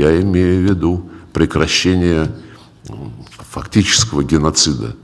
Я имею в виду прекращение фактического геноцида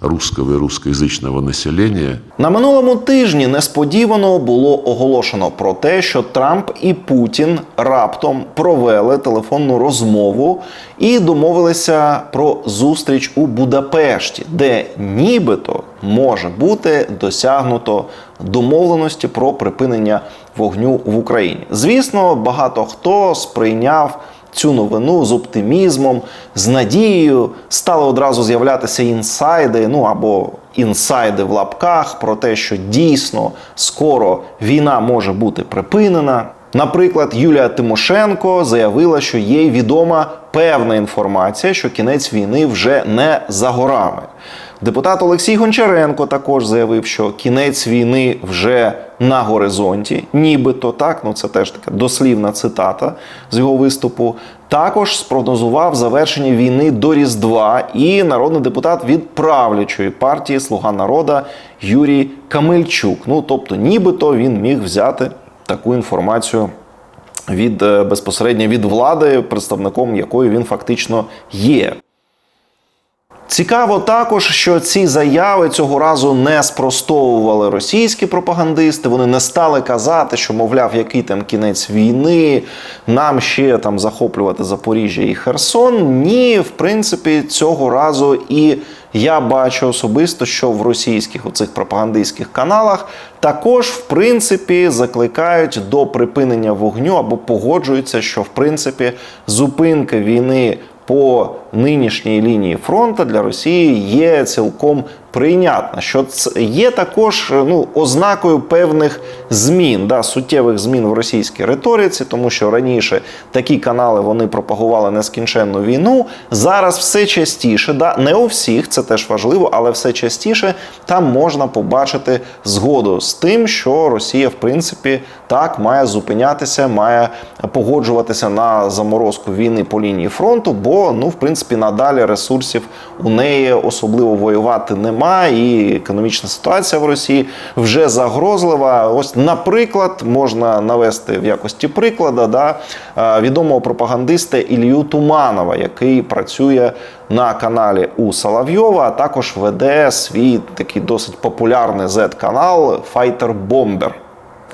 русского и русскоязычного населения На минулому тижні несподівано було оголошено про те, що Трамп і Путін раптом провели телефонну розмову і домовилися про зустріч у Будапешті, де нібито може бути досягнуто домовленості про припинення вогню в Україні. Звісно, багато хто сприйняв цю новину з оптимізмом, з надією стали одразу з'являтися інсайди, ну або інсайди в лапках про те, що дійсно скоро війна може бути припинена. Наприклад, Юлія Тимошенко заявила, що їй відома певна інформація, що кінець війни вже не за горами. Депутат Олексій Гончаренко також заявив, що кінець війни вже на горизонті, нібито так. Ну це теж така дослівна цитата з його виступу. Також спрогнозував завершення війни до Різдва і народний депутат від правлячої партії Слуга народа Юрій Камельчук. Ну тобто, нібито він міг взяти таку інформацію від е, безпосередньо від влади, представником якої він фактично є. Цікаво також, що ці заяви цього разу не спростовували російські пропагандисти. Вони не стали казати, що мовляв, який там кінець війни, нам ще там захоплювати Запоріжжя і Херсон. Ні, в принципі, цього разу і я бачу особисто, що в російських оцих пропагандистських каналах також, в принципі, закликають до припинення вогню або погоджуються, що в принципі зупинка війни по нинішній лінії фронту для Росії є цілком прийнятна. Що це є також ну, ознакою певних змін, да, суттєвих змін в російській риториці, тому що раніше такі канали вони пропагували нескінченну війну. Зараз все частіше, да, не у всіх, це теж важливо, але все частіше там можна побачити згоду з тим, що Росія, в принципі, так має зупинятися, має погоджуватися на заморозку війни по лінії фронту, бо ну, в принципі, надалі ресурсів у неї особливо воювати немає, і економічна ситуація в Росії вже загрозлива. Ось, наприклад, можна навести в якості прикладу да, е, відомого пропагандиста Ілью Туманова, який працює на каналі у Соловйова, а також веде свій такий досить популярний Z-канал Fighter Bomber.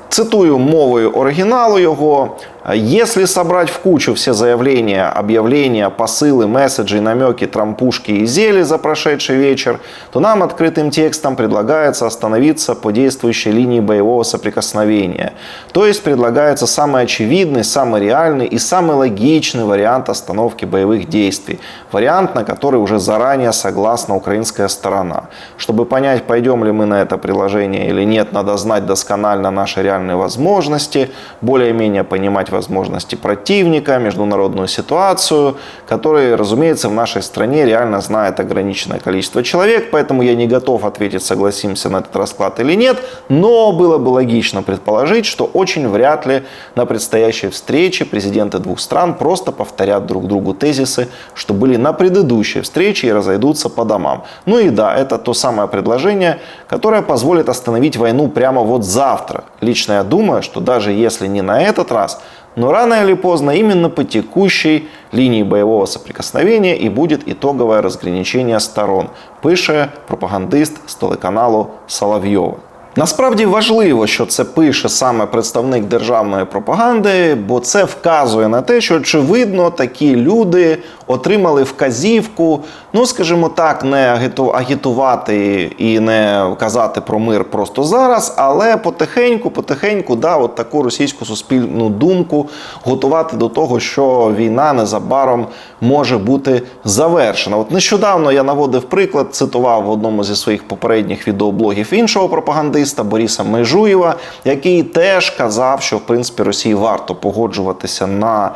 Цитую мовою оригіналу його. Если собрать в кучу все заявления, объявления, посылы, месседжи, намеки, трампушки и зели за прошедший вечер, то нам открытым текстом предлагается остановиться по действующей линии боевого соприкосновения. То есть предлагается самый очевидный, самый реальный и самый логичный вариант остановки боевых действий. Вариант, на который уже заранее согласна украинская сторона. Чтобы понять, пойдем ли мы на это приложение или нет, надо знать досконально наши реальные возможности, более-менее понимать возможности противника, международную ситуацию, которой, разумеется, в нашей стране реально знает ограниченное количество человек, поэтому я не готов ответить, согласимся на этот расклад или нет, но было бы логично предположить, что очень вряд ли на предстоящей встрече президенты двух стран просто повторят друг другу тезисы, что были на предыдущей встрече и разойдутся по домам. Ну и да, это то самое предложение, которое позволит остановить войну прямо вот завтра. Лично я думаю, что даже если не на этот раз, но рано или поздно именно по текущей линии боевого соприкосновения и будет итоговое разграничение сторон, пише пропагандист з телеканалу Соловйова. Насправді важливо, що це пише саме представник державної пропаганди, бо це вказує на те, що очевидно такі люди отримали вказівку, ну скажімо так, не агіту- агітувати і не казати про мир просто зараз, але потихеньку, потихеньку, да, от таку російську суспільну думку готувати до того, що війна незабаром може бути завершена. От нещодавно я наводив приклад, цитував в одному зі своїх попередніх відеоблогів іншого пропагандиста Бориса Межуєва, який теж казав, що в принципі Росії варто погоджуватися на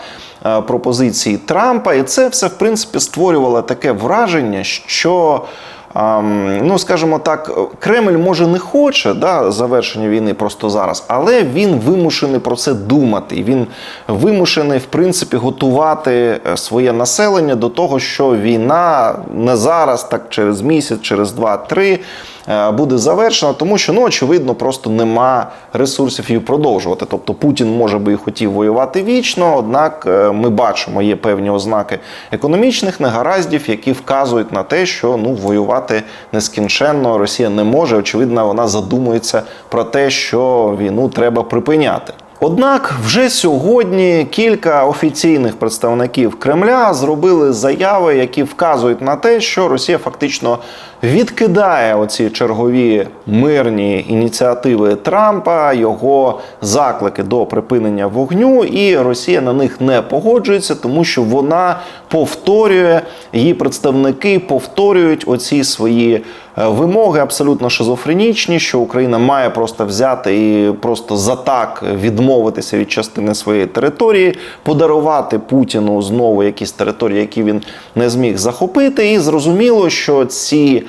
е, пропозиції Трампа, і це все в принципі створювало таке враження, що. ем, Ну, скажімо так, Кремль може не хоче да, завершення війни просто зараз, але він вимушений про це думати. Він вимушений, в принципі, готувати е, своє населення до того, що війна не зараз, так через місяць, через два-три буде завершена, тому що ну очевидно просто нема ресурсів її продовжувати. Тобто Путін може би і хотів воювати вічно, однак е, ми бачимо, є певні ознаки економічних негараздів, які вказують на те, що ну воювати нескінченно Росія не може. Очевидно, вона задумується про те, що війну треба припиняти. Однак вже сьогодні кілька офіційних представників Кремля зробили заяви, які вказують на те, що Росія фактично відкидає оці чергові мирні ініціативи Трампа, його заклики до припинення вогню, і Росія на них не погоджується, тому що вона повторює її представники повторюють оці свої е, вимоги абсолютно шизофренічні, що Україна має просто взяти і просто за так відмовитися від частини своєї території, подарувати Путіну знову якісь території, які він не зміг захопити. І зрозуміло, що ці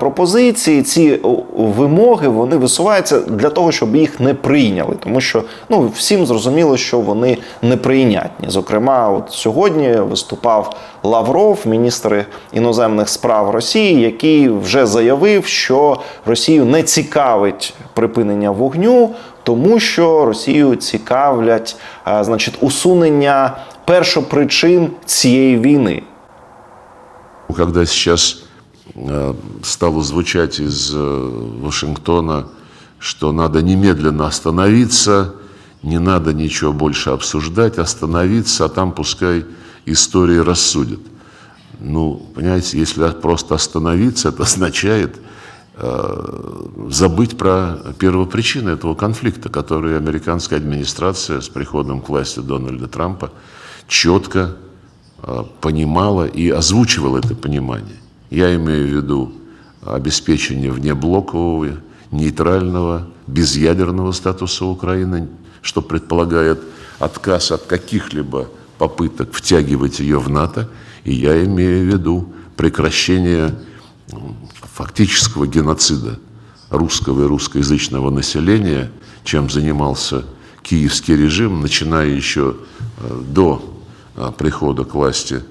пропозиції, ці вимоги вони висуваються для того, щоб їх не прийняли, тому що ну всім зрозуміло, що вони неприйнятні. Зокрема, от сьогодні виступав Лавров, міністр іноземних справ Росії, який вже заявив, що Росію не цікавить припинення вогню, тому що Росію цікавлять, а, значить, усунення першопричин цієї війни. Сейчас э, стало звучать из э, Вашингтона, что надо немедленно остановиться, не надо ничего больше обсуждать, остановиться, а там пускай истории рассудят. Ну, понимаете, если просто остановиться, это означает э, забыть про первопричины этого конфликта, который американская администрация с приходом к власти Дональда Трампа четко э, понимала и озвучивала это понимание. Я имею в виду обеспечение внеблокового, нейтрального, безъядерного статуса Украины, что предполагает отказ от каких-либо попыток втягивать ее в НАТО, и я имею в виду прекращение фактического геноцида русского и русскоязычного населения, чем занимался киевский режим, начиная еще э, до э, прихода к власти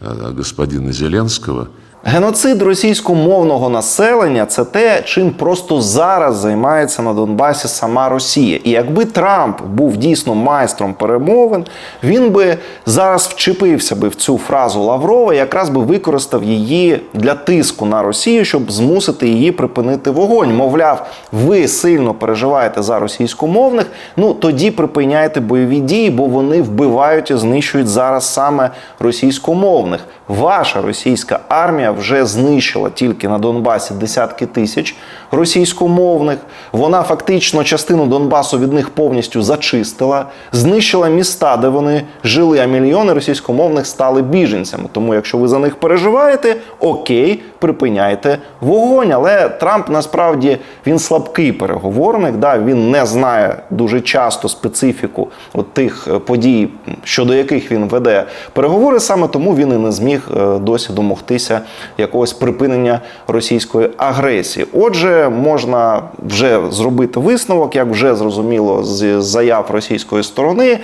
э, господина Зеленского – Геноцид російськомовного населення це те, чим просто зараз займається на Донбасі сама Росія. І якби Трамп був дійсно майстром перемовин, він би зараз вчепився би в цю фразу Лаврова, якраз би використав її для тиску на Росію, щоб змусити її припинити вогонь. Мовляв, ви сильно переживаєте за російськомовних. Ну тоді припиняйте бойові дії, бо вони вбивають і знищують зараз саме російськомовних. Ваша російська армія вже знищила тільки на Донбасі десятки тисяч російськомовних. Вона фактично частину Донбасу від них повністю зачистила, знищила міста, де вони жили, а мільйони російськомовних стали біженцями. Тому, якщо ви за них переживаєте, окей, припиняйте вогонь. Але Трамп насправді він слабкий переговорник. Да, він не знає дуже часто специфіку от тих е, подій, щодо яких він веде переговори. Саме тому він і не зміг е, досі домогтися якогось припинення російської агресії. Отже, можна вже зробити висновок, як вже зрозуміло з заяв російської сторони.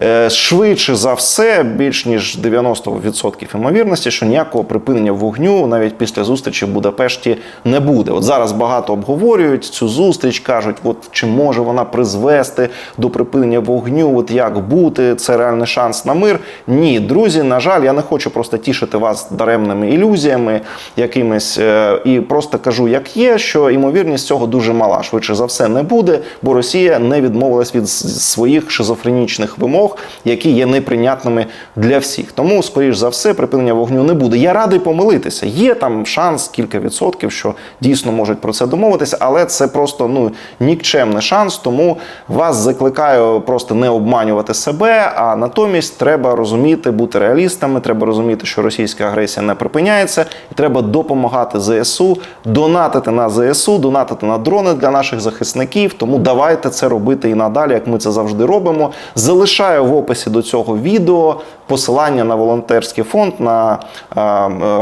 Е, Швидше за все, більш ніж 90% ймовірності, що ніякого припинення вогню навіть після зустрічі в Будапешті не буде. От зараз багато обговорюють цю зустріч, кажуть, от чи може вона призвести до припинення вогню, от як бути, це реальний шанс на мир. Ні, друзі, на жаль, я не хочу просто тішити вас даремними ілюзіями якимись, е, і просто кажу, як є, що ймовірність цього дуже мала. Швидше за все не буде, бо Росія не відмовилась від своїх шизофренічних вимог, які є неприйнятними для всіх. Тому, скоріш за все, припинення вогню не буде. Я радий помилитися. Є там шанс, кілька відсотків, що дійсно можуть про це домовитися, але це просто ну нікчемний шанс. Тому вас закликаю просто не обманювати себе. А натомість треба розуміти, бути реалістами. Треба розуміти, що російська агресія не припиняється, і треба допомагати ЗСУ, донатити на ЗСУ, донатити на дрони для наших захисників. Тому давайте це робити і надалі, як ми це завжди робимо. Залишаю в описі до цього відео посилання на волонтерський фонд, на е,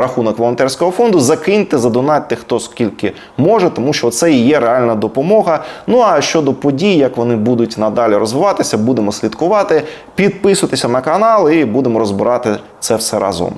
рахунок волонтерського фонду. Закиньте, задонатьте хто скільки може, тому що це і є реальна допомога. Ну а щодо подій, як вони будуть надалі розвиватися, будемо слідкувати. Підписуйтеся на канал і будемо розбирати це все разом.